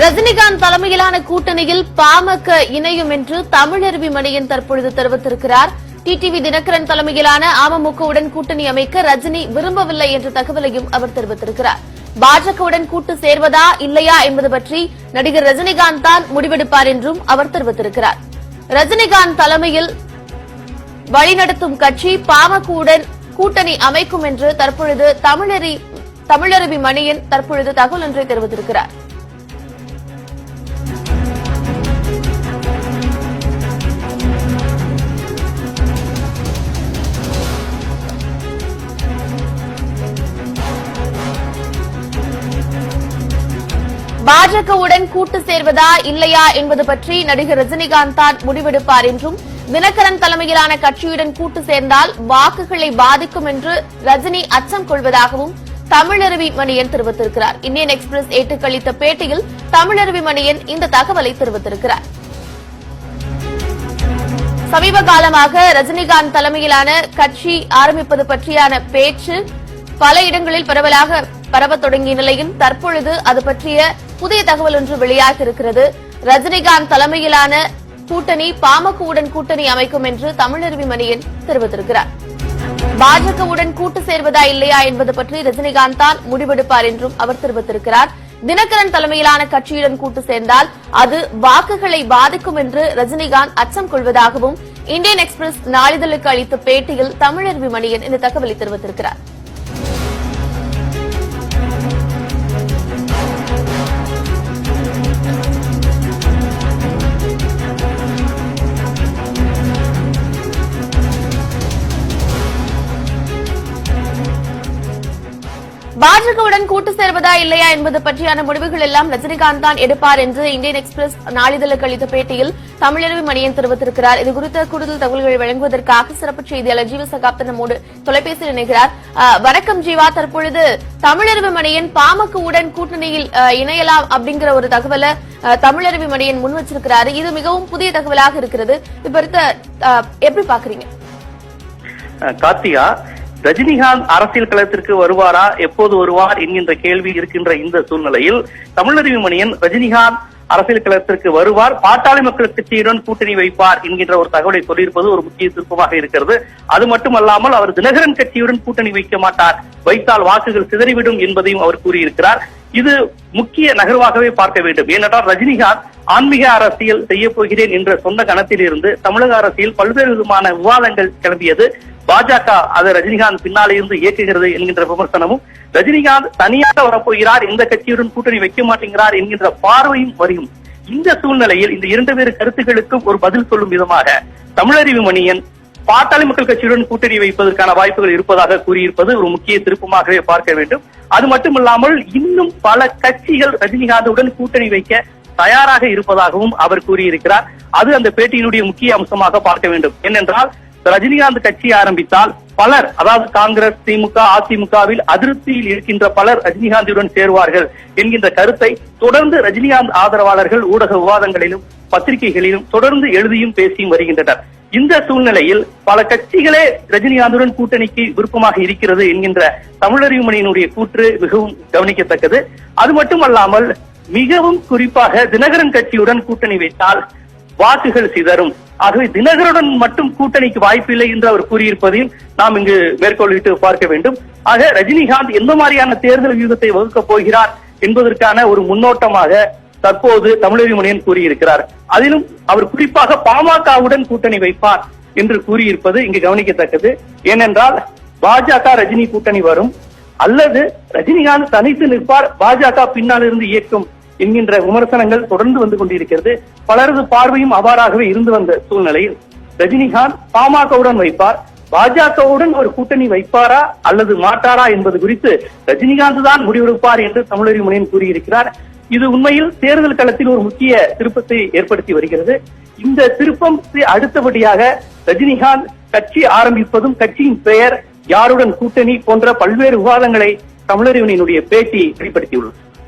ரஜினிகாந்த் தலைமையிலான கூட்டணியில் பாமக இணையும் என்று தமிழருவி மணியன் தற்பொழுது தெரிவித்திருக்கிறார். டிடிவி தினகரன் தலைமையிலான அமமுகவுடன் கூட்டணி அமைக்க ரஜினி விரும்பவில்லை என்ற தகவலையும் அவர் தெரிவித்திருக்கிறார். பாஜகவுடன் கூட்டு சேர்வதா இல்லையா என்பது பற்றி நடிகர் ரஜினிகாந்த் தான் முடிவெடுப்பார் என்றும் அவர் தெரிவித்திருக்கிறார். ரஜினிகாந்த் தலைமையில் வழிநடத்தும் கட்சி பாமகவுடன் கூட்டணி அமைக்கும் என்று தற்பொழுது தமிழறி தமிழருவி மணியன் தற்பொழுது தகவல் ஒன்றை தெரிவித்திருக்கிறார். பாஜகவுடன் கூட்டு சேர்வதா இல்லையா என்பது பற்றி நடிகர் ரஜினிகாந்த் தான் முடிவெடுப்பார் என்றும் தினகரன் தலைமையிலான கட்சியுடன் கூட்டு சேர்ந்தால் வாக்குகளை பாதிக்கும் என்று ரஜினி அச்சம் கொள்வதாகவும் தமிழருவி மணியன் தெரிவித்திருக்கிறார். இந்தியன் எக்ஸ்பிரஸ் ஏட்டுக்கு அளித்த பேட்டியில் தமிழருவி மணியன் இந்த தகவலை தெரிவித்திருக்கிறார். சமீப காலமாக ரஜினிகாந்த் தலைமையிலான கட்சி ஆரம்பிப்பது பற்றியான பேச்சு பல இடங்களில் பரவலாக பரவத் தொடங்கிய நிலையில் தற்பொழுது அது பற்றிய புதிய தகவல் ஒன்று வெளியாகியிருக்கிறது ரஜினிகாந்த் தலைமையிலான கூட்டணி பாமகவுடன் கூட்டணி அமைக்கும் என்று தமிழருவி மணியன் தெரிவித்திருக்கிறார். பாஜகவுடன் கூட்டு சேர்வதா இல்லையா என்பது பற்றி ரஜினிகாந்த் தான் முடிவெடுப்பார் என்றும் அவர் தெரிவித்திருக்கிறார். தினகரன் தலைமையிலான கட்சியுடன் கூட்டு சேர்ந்தால் அது வாக்குகளை பாதிக்கும் என்று ரஜினிகாந்த் அச்சம் கொள்வதாகவும் இந்தியன் எக்ஸ்பிரஸ் நாளிதழுக்கு அளித்த பேட்டியில் தமிழருவி விமணியன் இந்த தகவலை தெரிவித்திருக்கிறார். பாஜகவுடன் கூட்டு சேர்வதா இல்லையா என்பது பற்றியான முடிவுகள் எல்லாம் ரஜினிகாந்த் தான் எடுப்பார் என்று இந்தியன் எக்ஸ்பிரஸ் நாளிதழுக்கு அளித்த பேட்டியில் தமிழறிவு மணியன் தெரிவித்திருக்கிறார். இது குறித்த கூடுதல் தகவல்கள் வழங்குவதற்காக சிறப்பு செய்தியாளர் ஜீவ சகாப்தன் நம்மோடு தொலைபேசியில் இணைகிறார். வணக்கம் ஜீவா. தற்பொழுது தமிழறிவு மணியன் பாமகவுடன் கூட்டணியில் அஹ், இணையலாம் அப்படிங்கிற ஒரு தகவலை அஹ், மணியன் முன் வச்சிருக்கிறாரு. இது மிகவும் புதிய தகவலாக இருக்கிறது. இது அஹ், எப்படி பாக்குறீங்க கார்த்திகா ரஜினிகாந்த் அரசியல் களத்திற்கு வருவாரா? எப்போது வருவார்? என்கின்ற கேள்வி இருக்கின்ற இந்த சூழ்நிலையில் தமிழறிவு மணியன் ரஜினிகாந்த் அரசியல் களத்திற்கு வருவார். பாட்டாளி மக்கள் கட்சியுடன் கூட்டணி வைப்பார் என்கின்ற ஒரு தகவலை சொல்லியிருப்பது ஒரு முக்கிய திருப்பமாக இருக்கிறது. அது மட்டுமல்லாமல் அவர் தினகரன் கட்சியுடன் கூட்டணி வைக்க மாட்டார். வைத்தால் வாக்குகள் சிதறிவிடும் என்பதையும் அவர் கூறியிருக்கிறார். இது முக்கிய நகர்வாகவே பார்க்க வேண்டும். ஏனென்றால் ரஜினிகாந்த் ஆன்மீக அரசியல் செய்ய போகிறேன் என்ற சொந்த கணத்தில் இருந்து தமிழக அரசியல் பல்வேறு விதமான விவாதங்கள் கிளம்பியது. பாஜக அதை ரஜினிகாந்த் பின்னாலே இருந்து இயக்குகிறது என்கின்ற விமர்சனமும் ரஜினிகாந்த் தனியாக வரப்போகிறார் எந்த கட்சியுடன் கூட்டணி வைக்க மாட்டேங்கிறார் என்கின்ற பார்வையும் வரும் இந்த சூழ்நிலையில் இந்த இரண்டு பேரு கருத்துக்களுக்கும் ஒரு பதில் சொல்லும் விதமாக தமிழறிவு மணியன் பாட்டாளி மக்கள் கட்சியுடன் கூட்டணி வைப்பதற்கான வாய்ப்புகள் இருப்பதாக கூறியிருப்பது ஒரு முக்கிய திருப்பமாகவே பார்க்க வேண்டும். அது மட்டுமில்லாமல் இன்னும் பல கட்சிகள் ரஜினிகாந்துடன் கூட்டணி வைக்க தயாராக இருப்பதாகவும் அவர் கூறியிருக்கிறார். அது அந்த பேட்டியினுடைய முக்கிய அம்சமாக பார்க்க வேண்டும். ஏனென்றால் ரஜினிகாந்த் கட்சி ஆரம்பித்தால் பலர் அதாவது காங்கிரஸ் திமுக அதிமுகவில் அதிருப்தியில் இருக்கின்ற பலர் ரஜினிகாந்தியுடன் சேருவார்கள் என்கின்ற கருத்தை தொடர்ந்து ரஜினிகாந்த் ஆதரவாளர்கள் ஊடக விவாதங்களிலும் பத்திரிகைகளிலும் தொடர்ந்து எழுதியும் பேசியும் வருகின்றனர். இந்த சூழ்நிலையில் பல கட்சிகளே ரஜினிகாந்துடன் கூட்டணிக்கு விருப்பமாக இருக்கிறது என்கின்ற தமிழறிவு மணியினுடைய கூற்று மிகவும் கவனிக்கத்தக்கது. அது மட்டுமல்லாமல் மிகவும் குறிப்பாக தினகரன் கட்சியுடன் கூட்டணி வைத்தால் வாக்குகள் சிதறும். ஆகவே தினகருடன் மட்டும் கூட்டணிக்கு வாய்ப்பில்லை என்று அவர் கூறியிருப்பதையும் நாம் இங்கு மேற்கொள்ளிட்டு பார்க்க வேண்டும். ஆக ரஜினிகாந்த் எந்த மாதிரியான தேர்தல் வியூகத்தை வகுக்கப் போகிறார் என்பதற்கான ஒரு முன்னோட்டமாக தற்போது தமிழறி முனையன் கூறியிருக்கிறார். அதிலும் அவர் குறிப்பாக பாமகவுடன் கூட்டணி வைப்பார் என்று கூறியிருப்பது இங்கு கவனிக்கத்தக்கது. ஏனென்றால் பாஜக ரஜினி கூட்டணி வரும். அல்லது ரஜினிகாந்த் தனித்து நிற்பார் பாஜக பின்னால் இருந்து இயக்கும். என்கின்ற விமர்சனங்கள் தொடர்ந்து வந்து கொண்டிருக்கிறது. பலரது பார்வையும் அவ்வாறாகவே இருந்து வந்த சூழ்நிலையில் ரஜினிகாந்த் பாமகவுடன் வைப்பார். பாஜகவுடன் ஒரு கூட்டணி வைப்பாரா அல்லது மாட்டாரா என்பது குறித்து ரஜினிகாந்த் தான் முடிவெடுப்பார் என்று தமிழறி முனையம் கூறியிருக்கிறார். இது உண்மையில் தேர்தல் களத்தில் ஒரு முக்கிய திருப்பத்தை ஏற்படுத்தி வருகிறது. இந்த திருப்பம் அடுத்தபடியாக ரஜினிகாந்த் கட்சி ஆரம்பிப்பதும் கட்சியின் பெயர் யாருடன் கூட்டணி போன்ற பல்வேறு விவாதங்களை தமிழறிவனினுடைய பேட்டி வெளிப்படுத்தியுள்ளது.